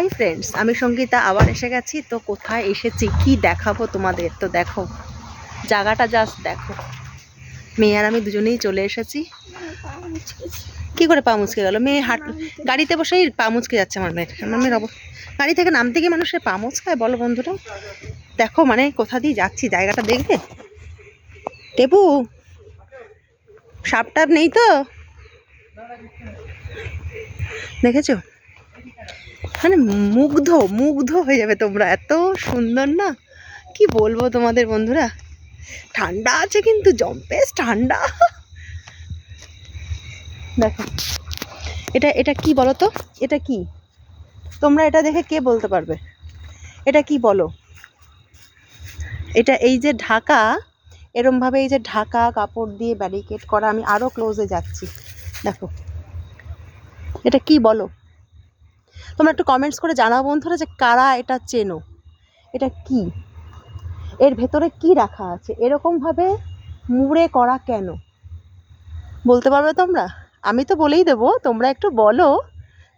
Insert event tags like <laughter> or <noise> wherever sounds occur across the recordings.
Hi friends আমি সঙ্গীতা, আবার এসে গেছি। তো কোথায় এসেছি? কি দেখাবো তোমাদের? তো দেখো, জায়গাটা জাস্ট দেখো। মেয়ে আর আমি দুজনেই চলে এসেছি। কি করে পা মুচকে গেল? মেয়ে হাঁট গাড়িতে বসেই পা মুচকে যাচ্ছে আমার মেয়ের। আমার মেয়ের অব গাড়ি থেকে নামতে গিয়ে মানুষের পা মুচকায়। বলো বন্ধুরা। দেখো মানে কোথা দিয়ে যাচ্ছি? জায়গাটা দেখবে? টেপু সাপ টাপ নেই তো? দেখেছ? মানে মুগ্ধ মুগ্ধ হয়ে যাবে তোমরা। এত সুন্দর না? কি বলব তোমাদের বন্ধুরা? ঠান্ডা আছে কিন্তু জম্পেস ঠান্ডা। দেখো, এটা এটা কি বলো তো? এটা কি? তোমরা এটা দেখে কে বলতে পারবে? এটা কি বলো? এটা এই যে ঢাকা, এরমভাবে এই যে ঢাকা কাপড় দিয়ে ব্যারিকেড করা, আমি আরও ক্লোজে যাচ্ছি। দেখো, এটা কি বলো? তোমরা একটু কমেন্টস করে জানাও বন্ধুরা যে কারা এটা চেনো এটা কি এর ভেতরে কি রাখা আছে এরকমভাবে মুড়ে করা কেন বলতে পারবে তোমরা আমি তো বলেই দেবো তোমরা একটু বলো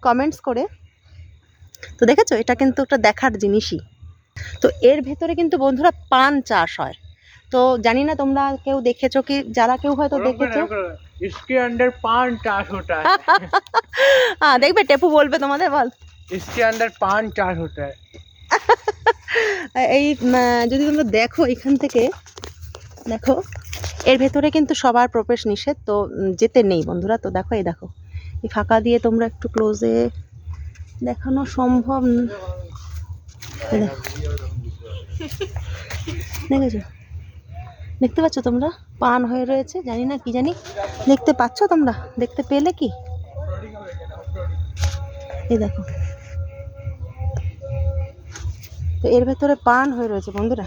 কমেন্টস করে তো দেখেছো এটা কিন্তু একটা দেখার জিনিসই তো এর ভেতরে কিন্তু বন্ধুরা পান চাষ হয় তো জানি না তোমরা কেউ দেখেছো কি যারা কেউ হয়তো দেখেছো इसके अंदर पान चाष होता है হ্যাঁ দেখবে টেপু বলবে তোমাদের বল इसके अंदर पान चाष होता है এই উম, যদি তোমরা দেখো এখান থেকে দেখো এর ভেতরে কিন্তু সবার প্রবেশ নিষেধ তো উম, যেতে নেই বন্ধুরা তো দেখো এই দেখো এই ফাঁকা দিয়ে তোমরা একটু ক্লোজে দেখানো সম্ভব ন- এই দেখো দেখেছো দেখতে পাচ্ছ তোমরা পান হয়ে রয়েছে জানি না কি জানি দেখতে পাচ্ছ তোমরা দেখতে পেলে কি এই দেখো। তো এর ভেতরে পান হয়ে রয়েছে বন্ধুরা।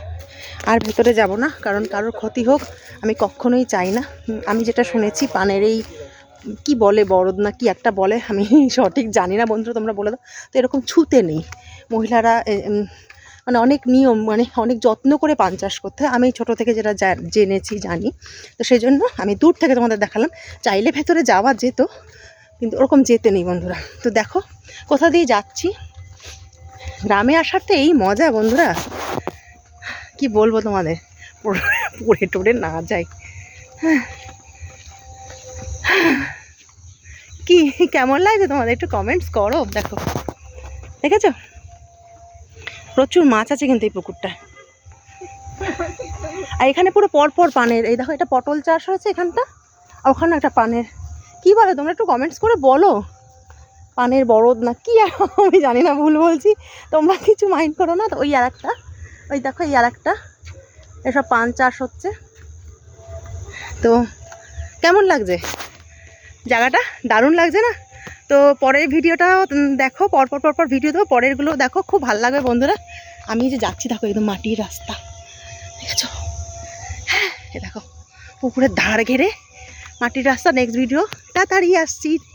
আর ভেতরে যাব না, কারণ কারোর ক্ষতি হোক, আমি কখনোই চাই না। আমি যেটা শুনেছি, পানের এই, কি বলে বরদ না কি একটা বলে, আমি <laughs> সঠিক জানি না বন্ধুরা তোমরা বলে দাও। তো এরকম ছুতে নেই। মহিলারা মানে অনেক নিয়ম মানে অনেক যত্ন করে পান চাষ করতে হয়। আমি ছোট থেকে যেটা জেনেছি, জানি। তো সেই জন্য আমি দূর থেকে তোমাদের দেখালাম। চাইলে ভেতরে যাওয়া যেত কিন্তু ওরকম যেতে নেই বন্ধুরা। তো দেখো, কোথা দিয়ে যাচ্ছি? গ্রামে আসার তো এই মজা বন্ধুরা। কি বলব তোমাদের? পড়ে- টড়ে না যাই কি, কেমন লাগছে তোমাদের? একটু কমেন্টস করো, দেখো। দেখেছ? প্রচুর মাছ আছে কিন্তু এই পুকুরটা আর এখানে পুরো পরপর পানের, এই দেখো, এটা পটল চাষ হয়েছে এখানটা। আর ওখানে একটা পানের কি বলো? তোমরা একটু কমেন্টস করে বলো। পানের বরদ না কি আর আমি জানি না, ভুল বলছি। তোমরা কিছু মাইন্ড করো না, ওই আর একটা। ওই দেখো, এই আর একটা। এসব পান চাষ হচ্ছে। তো কেমন লাগছে? জায়গাটা দারুণ লাগছে না? তো পরের ভিডিওটা দেখো, পরপর পরপর ভিডিও দেবো। পরেরগুলো দেখো, খুব ভালো লাগবে বন্ধুরা। আমি যে যাচ্ছি, দেখো, একদম মাটির রাস্তা। দেখেছ? হ্যাঁ দেখো, পুকুরের ধার ঘেরে মাটির রাস্তা next video Tataria City. Assim